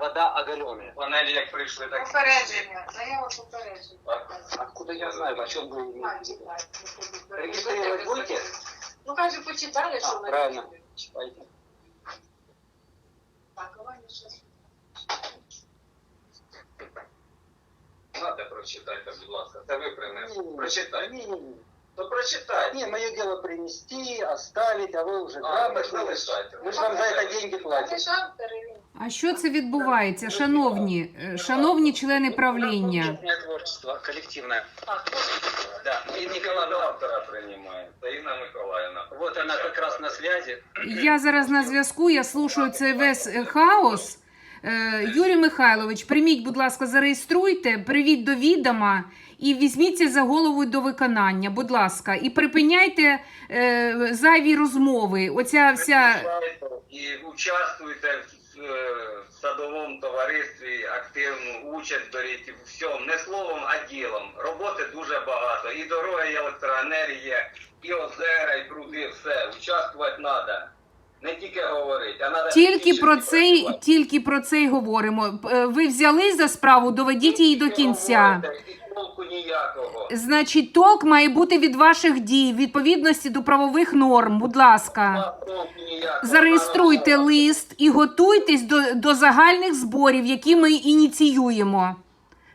вода оголенная. Панелі як прийшли, так Попередження, заява попередження. Откуда я знаю, о чем вы А, имеете читайте. Регистрировать будете? Ну, каже, почитали, А, що ми правильно. Пойдем. Так, а вони щось. Надо прочитайте, будь ласка. Це ви принесли. Не-не-не. То прочитайте. Не, мое дело принести, оставить, а вы уже А, грамотно. залишайте. Мы же вам за это деньги Це платим. А що це відбувається, шановні, е, шановні члени правління? творчество коллективное. Да. И Нікола Николай, автора приймає. Таїна Миколаївна. вот она как раз на связи. Я зараз на зв'язку, я слушаю цей весь е, хаос. Е, Юрій Михайлович, прийміть, будь ласка, зареєструйте, привіть до відома і візьміться за голову до виконання, будь ласка, і припиняйте е, зайві розмови. Оця вся І участвуйте в е, садовому товаристві, активну участь беріть в всьому. Не словом, а ділом. Роботи дуже багато. І дороги, і електроенергія, і озера, і пруди, все. Участвувати треба. Не тільки говорити, а треба тільки про це й- тільки про це й говоримо. Е, Ви взялись за справу, доведіть її до кінця. І толку ніякого. Значить, толк має бути від ваших дій, в відповідності до правових норм. Будь ласка, Толку ніякого. зареєструйте лист і готуйтесь до, до загальних зборів, які ми ініціюємо.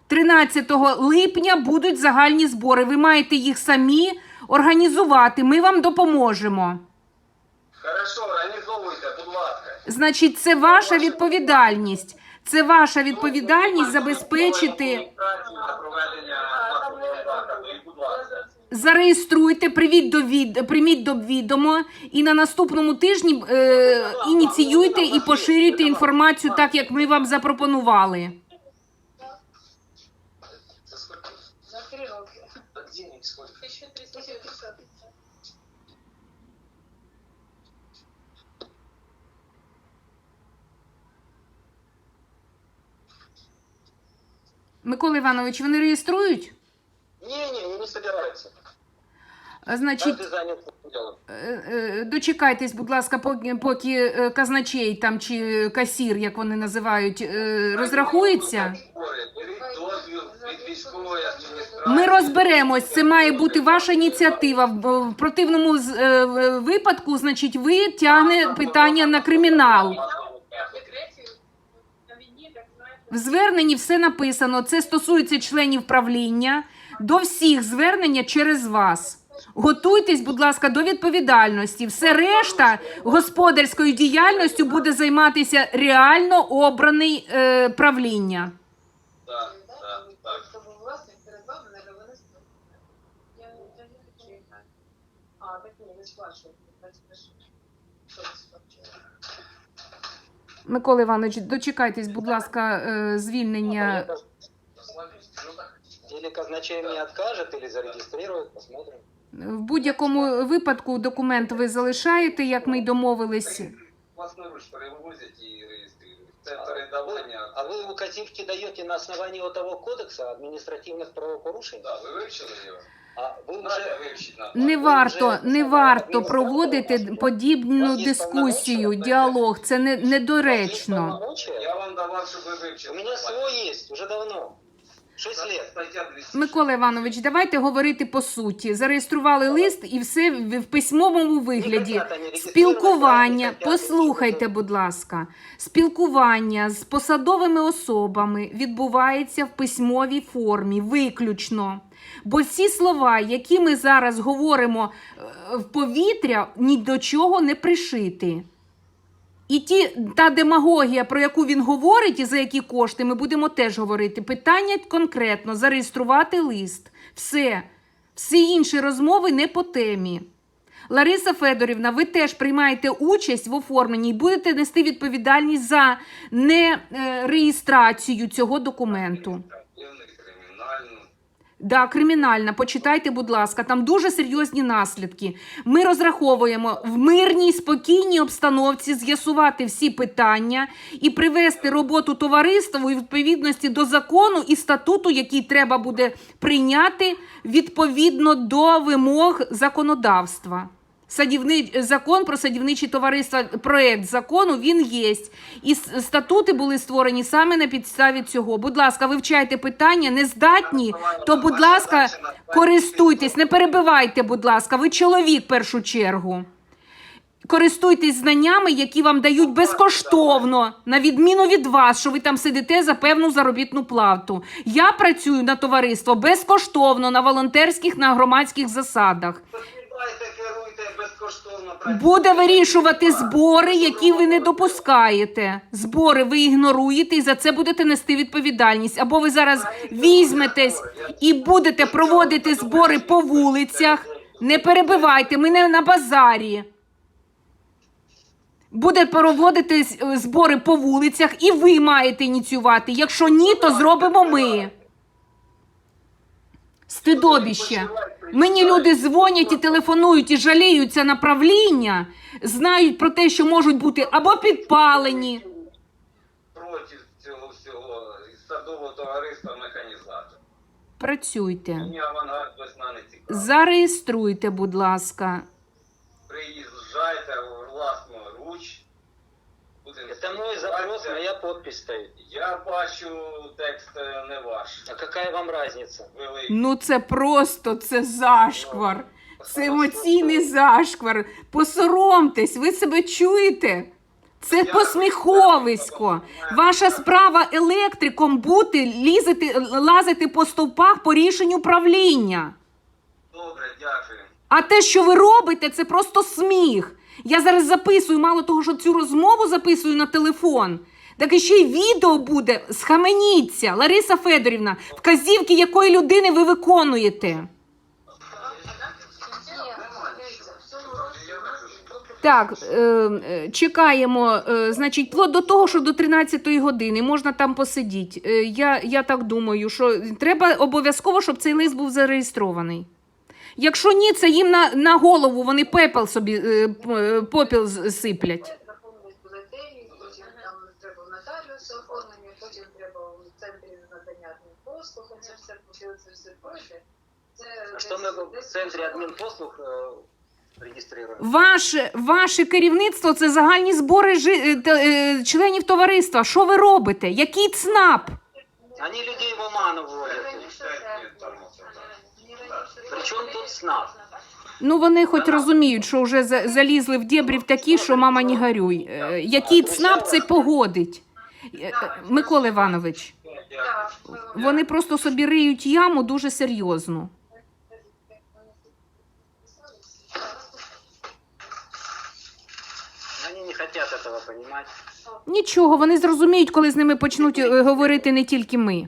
13 липня будуть загальні збори. Ви маєте їх самі організувати. Ми вам допоможемо. Хорошо. Значить, це ваша відповідальність. Це ваша відповідальність забезпечити. Зареєструйте, привіть до від... прийміть до відома і на наступному тижні е... ініціюйте і поширюйте інформацію так, як ми вам запропонували. Микола Іванович, вони реєструють? Не-не, не собираются. Значить, Каждый занят своим делом. е, е, дочекайтесь, будь ласка, поки, поки е, казначей там чи касір, як вони називають, е, розрахується. Ми розберемось. Це має бути ваша ініціатива. В в противному з- е, в- випадку, значить, ви тягне питання на кримінал. Секретів на війні, так знаєте. В зверненні все написано. Це стосується членів правління. До всіх звернення через вас. Готуйтесь, будь ласка, до відповідальності. Все решта господарською діяльністю буде займатися реально обраний е, правління. Так, так. А, ні, не сплачують. Так, скажи. Що не сплачують? Микола Іванович, дочекайтесь, будь ласка, е, звільнення. Или казначей мне откажет, или зарегистрирует, посмотрим. В будь-якому випадку документ ви залишаєте, як ми й домовились. Власноруч перевозять і реєструють. Це передавання. А вы указивки даете на основании вот того кодекса административных правопорушений? Да, ви вивчили його? Надо. Не варто, не варто проводити подібну дискусію, діалог. Це не недоречно. Я вам давав, щоб ви У мене своє є, вже уже давно. Шесть лет. Микола Іванович, давайте говорити по суті. Зареєстрували лист і все в в письмовому вигляді. Спілкування, послухайте, будь ласка, спілкування з посадовими особами відбувається в письмовій формі, виключно. Бо всі слова, які ми зараз говоримо е, в повітря, ні до чого не пришити. І ті, та демагогія, про яку він говорить, і за які кошти, ми будемо теж говорити. Питання конкретно зареєструвати лист. Все. Всі інші розмови не по темі. Лариса Федорівна, ви теж приймаєте участь в оформленні і будете нести відповідальність за нереєстрацію цього документу. Да, кримінальна, почитайте, будь ласка, там дуже серйозні наслідки. Ми розраховуємо в мирній, спокійній обстановці з'ясувати всі питання і привести роботу товариству у відповідності до закону і статуту, який треба буде прийняти відповідно до вимог законодавства. Садівни... Закон про садівничі товариства, проект закону він є. І статути були створені саме на підставі цього. Будь ласка, вивчайте питання, не здатні, то, будь ласка, користуйтесь, не перебивайте, будь ласка, ви чоловік в першу чергу. Користуйтесь знаннями, які вам дають безкоштовно, на відміну від вас, що ви там сидите за певну заробітну плату. Я працюю на товариство безкоштовно, на волонтерських, на громадських засадах. Посідайте, керуйте безкоштовно. працюйте. Буде вирішувати збори, які ви не допускаєте. Збори ви ігноруєте і за це будете нести відповідальність. Або ви зараз візьметесь і будете проводити збори по вулицях. Не перебивайте, ми не на базарі. Буде проводити е, збори по вулицях, і ви маєте ініціювати. Якщо ні, то зробимо ми. Стидобіще. Мені люди дзвонять і телефонують і жаліються на правління, знають про те, що можуть бути або підпалені. Проти цього всього садового товариства механізатор. Працюйте. Мені авангард весна не цікавий. Зареєструйте, будь ласка. Приїжджайте. Это мой запрос, моя подпись стоит. Я бачу текст е, не ваш. А какая вам разница? Великий. Ну це просто це зашквар. Це емоційний зашквар. Посоромтесь, ви себе чуєте? Це посміховисько. Ваша справа електриком бути, лізати, лазити по стовпах по рішенню правління. Добре, дякую. А те, що ви робите, це просто сміх. Я зараз записую, мало того, що цю розмову записую на телефон. Так і ще й відео буде. Схаменіться, Лариса Федорівна, вказівки якої людини ви виконуєте. Так, е, е, чекаємо. Е, значить, вплоть до того, що до 13-ї години можна там посидіти. Е, я, я так думаю, що треба обов'язково, щоб цей лист був зареєстрований. Якщо ні, це їм на, на голову вони пепел собі е, п- е, попіл з- сиплять. Заповнюють бюлетені, потім там треба в нотаріусу оформлення, потім треба в центрі надання послуг, це все це все пройде. Це что мы в десь центре коштує. э, регистрируем? Ваше, ваше керівництво це загальні збори жи, е, те- е, членів товариства. Що ви робите? Який ЦНАП? Они людей в оману вводят. Причем тут СНАП? Ну вони хоч розуміють, що вже за- залізли в дєбрів такі, що мама не горюй. Е, Який ЦНАП це погодить? Е, е, Микола Іванович, Так, ми вони просто собі риють яму дуже серйозно. Они не хотят этого понимать. Нічого, вони зрозуміють, коли з ними почнуть е, говорити не тільки ми.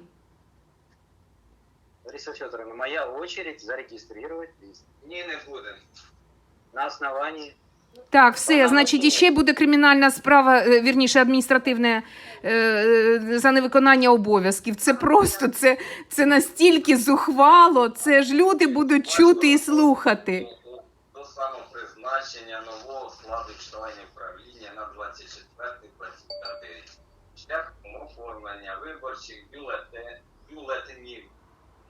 Лариса Федоровна, моя очередь зарегистрировать лист. Ні, не будемо. На основании... Так, все, значить, іще буде кримінальна справа, е, вірніше, адміністративне е, е, за невиконання обов'язків. Це просто це, це настільки зухвало. Це ж люди будуть чути і слухати. До самопризначення нового складу членів правління на 24-25 рік. Шляхом оформлення виборчих бюлете- бюлетенів.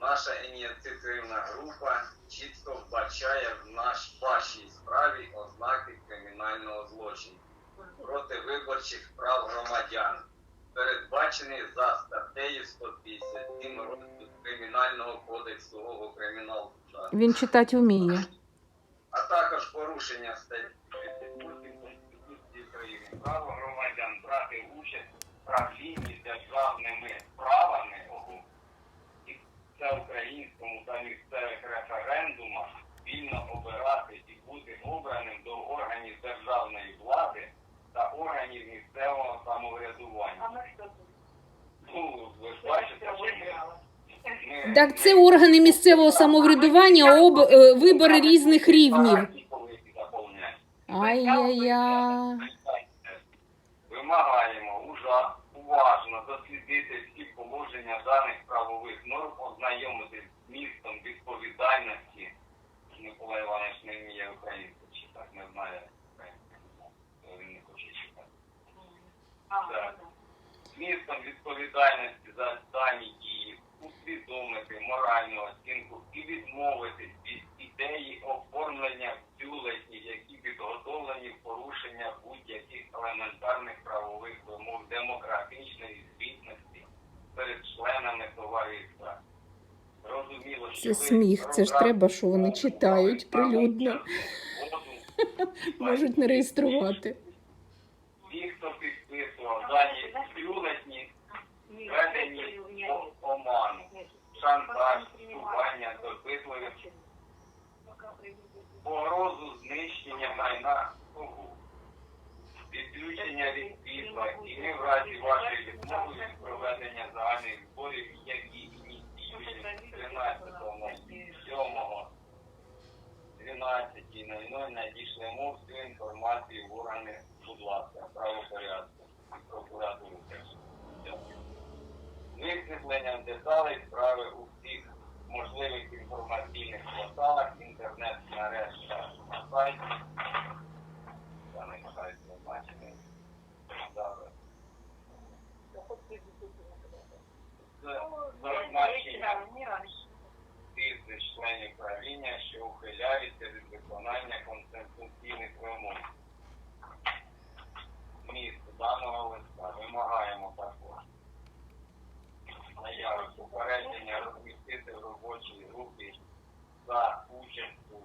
Наша ініціативна група чітко вбачає в наш вашій справі ознаки кримінального злочину проти виборчих прав громадян, передбачений за статтею 157 розділу Кримінального кодексу кримінал Він читати вміє. а також порушення статті 30 Конституції України право громадян брати участь в правлінні державними справами ОГУ і всеукраїнському та місцевих референдумах вільно обирати і бути обраним до органів державної влади та органів місцевого самоврядування. Ну, ви ж бачите, що ми... ми- Так це органи місцевого самоврядування, об, е, вибори різних рівнів. Ай-яй-яй. Вимагаємо уже уважно дослідити всі положення даних правових норм, ознайомитись з містом відповідальності. Микола Іванович не вміє українську читати, не знає українську. Він не хоче читати. Так. Змістом відповідальності за дані дії, усвідомити моральну оцінку і відмовитись від ідеї оформлення бюлетнів, які підготовлені в порушення будь-яких елементарних правових вимог демократичної звітності перед членами товариства. Зрозуміло, що Це сміх, це ж треба, що вони читають прилюдно. Можуть не реєструвати. Ті, хто підписував дані бюлетні, шантаж, вступання допитливих, погрозу знищення майна. Відключення від світла і не в разі вашої відмови від проведення загальних зборів, які ініціюють 13.07 12.00 надійшлемо всю інформацію в органи, будь ласка, правопорядку і прокуратуру. Висвітленням деталей справи у всіх можливих інформаційних порталах, інтернет-мережах на сайті. Даний сайт зазначений. Зараз. З зазначенням тисяч членів правління, що ухиляються від виконання конституційних вимог. Міст даного листа вимагаємо також. Наяви попередження розмістити в робочій групі за участю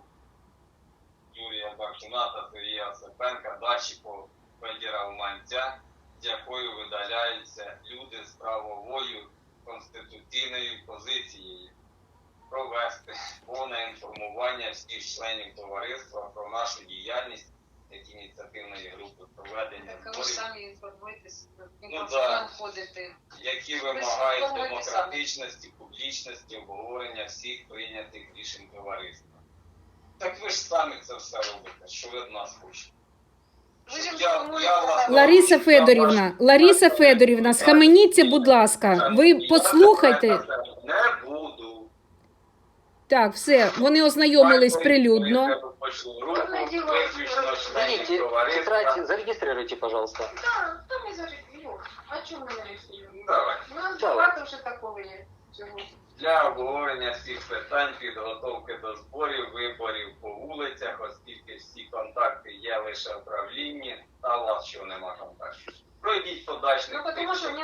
Юрія Бакшина та Сергія Осипенка дачі по Федіра Уманця, з якою видаляються люди з правовою конституційною позицією провести повне інформування всіх членів товариства про нашу діяльність як ініціативної групи проведення Так ви самі інформуєтесь, Ну, да. які вимагають демократичності, публічності, обговорення всіх прийнятих рішень товариства. Так ви ж самі це все робите, що ви від нас хочете. Я. Лариса Федорівна, Лариса Федорівна, схаменіться, будь ласка. Ви послухайте. Так, все, вони ознайомились прилюдно. Одне діло, Берите тетрадь, зарегистрируйте, пожалуйста. Так, хто ми зареєструємо? А чому ми не реєструємо? Давай. У нас багато вже такого є цього. Для обговорення всіх питань підготовки до зборів, виборів по вулицях, оскільки всі контакти є лише в правлінні, а у вас що нема контактів. Пройдіть подачних Ну, тому що, мені,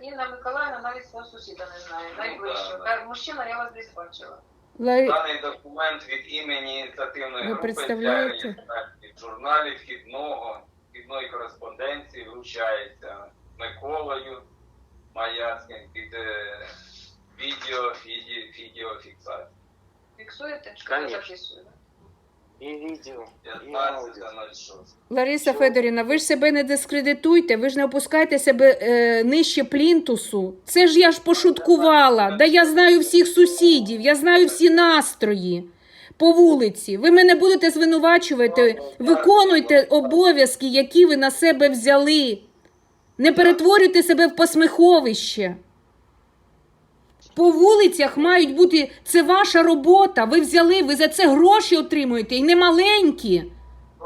Інна Миколаївна навіть свого сусіда не знає, Ну, найближчого. да, Мужчина, я вас десь бачила. Ларі... Даний документ від імені ініціативної Ви групи представляєте? для реєстрації в журналі вхідного вхідної кореспонденції вручається Миколою Маяцьким під е, відео, відео, відеофіксацію. Фіксуєте? Що Конечно. я записую? Видео, и аудио. 15.06. Лариса Федорівна, ви ж себе не дискредитуйте, ви ж не опускайте себе е, нижче плінтусу. Це ж я ж пошуткувала. Да я знаю всіх сусідів, я знаю всі настрої по вулиці. Ви мене будете звинувачувати. Виконуйте обов'язки, які ви на себе взяли. Не перетворюйте себе в посміховище. По вулицях мають бути це ваша робота. Ви взяли, ви за це гроші отримуєте і не маленькі.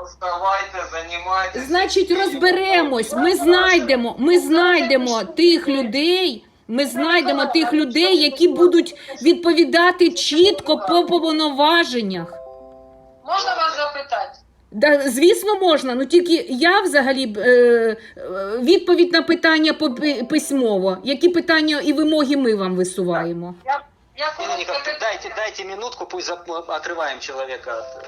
Вставайте, займайтеся. Значить, розберемось. Ми знайдемо, ми знайдемо тих людей. Ми знайдемо тих людей, які будуть відповідати чітко по повноваженнях. Можна вас запитати? Да, звісно, можна. Ну тільки я взагалі е, е, відповідь на питання по письмово. Які питання і вимоги ми вам висуваємо? Я Инна коротко Николаевна, дайте, дайте минутку, пусть зап- отрываем человека от...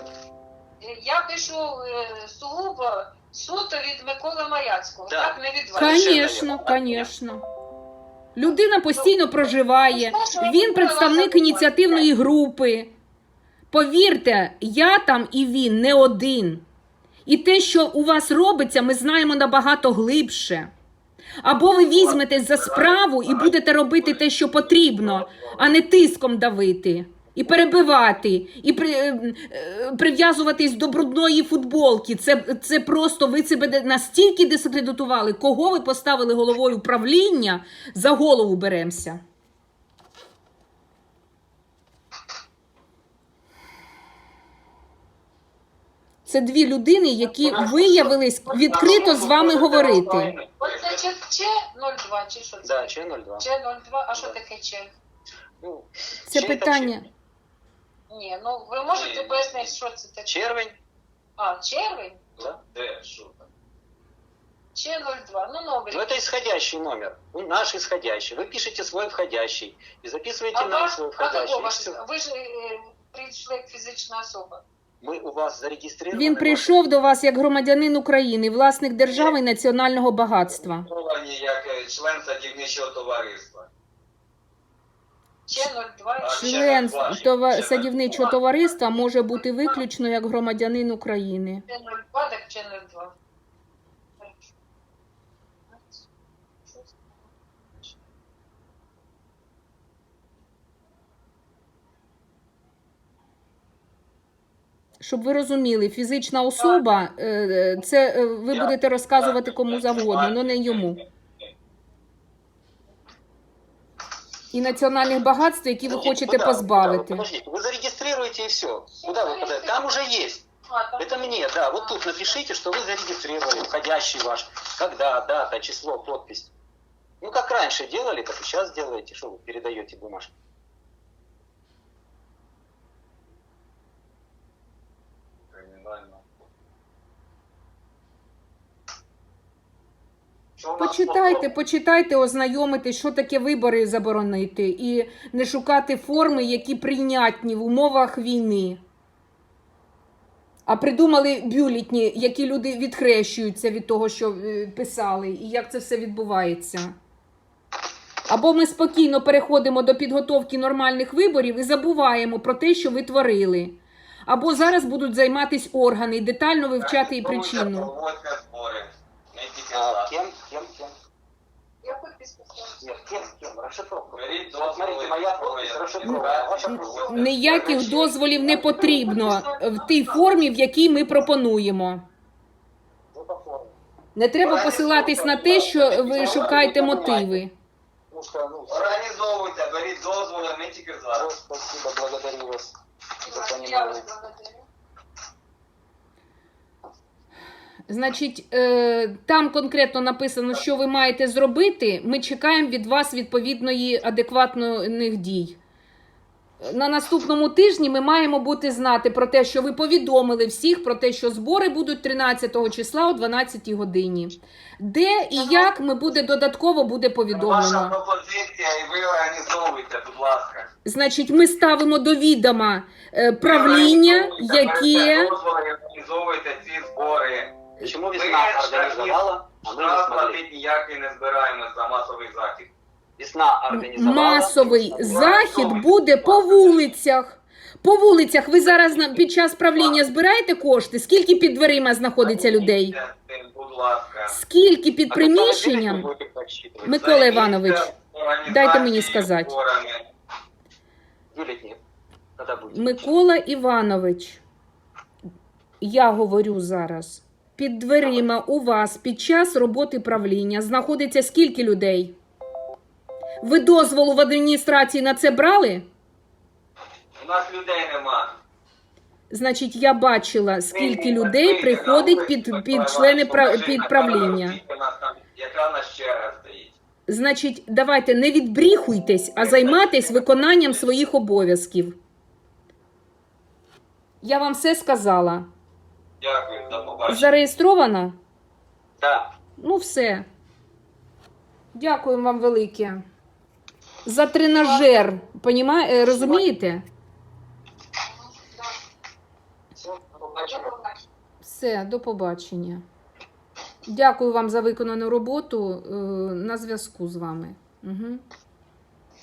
я пишу е, сугубо суто від Миколи Маяцького, Да. так не від вас. Звісно, звісно. Людина постійно проживає. Він представник ініціативної групи. Повірте, я там і він не один. І те, що у вас робиться, ми знаємо набагато глибше. Або ви візьметесь за справу і будете робити те, що потрібно, а не тиском давити. І перебивати, і при, е, е, прив'язуватись до брудної футболки. Це, це просто ви себе настільки дискредитували, кого ви поставили головою правління, за голову беремося. Це дві людини, які виявились відкрито з вами говорити. Оце чи, чи 02, чи що це? Да, Ч02. Чи 02, а що таке чи? Ну, Це Ч это питання. Ні, ну ви можете Ні. пояснити, що це таке? Червень, А, червень? да? Де, що там? Че 02. Ну, номер. Ну, это исходящий номер. Ну, наш исходящий. Вы пишете свой входящий и записываете а нам ваш, свой а входящий. какой И ваш? всё. Ви ж е, прийшли як фізична особа. Мы у вас зарегистрированы. Він прийшов до вас як громадянин України, власник держави і національного багатства. Зареєстровані як е, член садівничого товариства. Че 02. Член това- садівничого товариства може бути виключно як громадянин України. Че 02, так Че 02. Щоб ви розуміли, фізична особа е, це е, ви Я- будете розказувати кому завгодно, але не йому. І національних багатств, які ви хочете Куда? Куда? позбавити. Подождите, вы зарегистрируете и все. Куда вы подаете? Там уже есть. А, там- Это мне, да. Вот тут напишите, что вы зарегистрировали входящий ваш. Когда, дата, число, подпись. Ну, как раньше делали, так и сейчас делаете. Что вы передаете бумажки? Почитайте, почитайте, ознайомитесь, що таке вибори заборонити, і не шукати форми, які прийнятні в умовах війни. А придумали бюлетні, які люди відхрещуються від того, що е, писали, і як це все відбувається. Або ми спокійно переходимо до підготовки нормальних виборів і забуваємо про те, що ви творили. Або зараз будуть займатися органи і детально вивчати і причину. Проводьте збори. Не тільки А, за. кем, кем, кем? Я подпись поставила. Нет, смотрите, моя подпись. Ваша подпись. Ніяких дозволів не потрібно в тій формі, в якій ми пропонуємо. Ну. Не треба посилатись на те, що ви шукаєте мотиви. Ну ну. Організовуйте, беріть дозволи, ми тільки за. Спасибо, благодарю вас за понимание. вас благодарю. Значить, е, там конкретно написано, що ви маєте зробити. Ми чекаємо від вас відповідної адекватних дій. На наступному тижні ми маємо бути знати про те, що ви повідомили всіх про те, що збори будуть 13 числа о 12 годині. Де і як ми буде додатково буде Ваша повідомлено. пропозиція, і ви організовуйте, будь ласка. Значить, ми ставимо до відома е, правління, яке організовуйте ці збори. Почему Ми весна организовала, а мы не Штраф смогли? платити ніякий не збираємо за масовий захід. Весна организовала. масовий а мы не смогли. захід буде по вулицях. По вулицях ви зараз на- під час правління збираєте кошти? Скільки під дверима знаходиться людей? Займіться цим, Будь ласка. Скільки під А когда вы приміщенням? будете подсчитывать? Микола Займіться Іванович, організацією дайте мені сказати. зборами. Бюллетени. Когда будет? Микола Іванович, я говорю зараз. Під дверима у вас під час роботи правління знаходиться скільки людей? Ви дозволу в адміністрації на це брали? У нас людей нема. Значить, я бачила, скільки людей приходить на під, під члени пра- під на правління. Яка в нас черга стоїть? Значить, давайте не відбріхуйтесь, а займайтесь виконанням своїх обов'язків. Я вам все сказала. Дякую, до побачення. Зареєстрована? Да. Ну, все. Дякую вам велике. За тренажер. Поніма... е, Розумієте? Все. До побачення. Все, до побачення. Дякую вам за виконану роботу. е, На зв'язку з вами. Угу.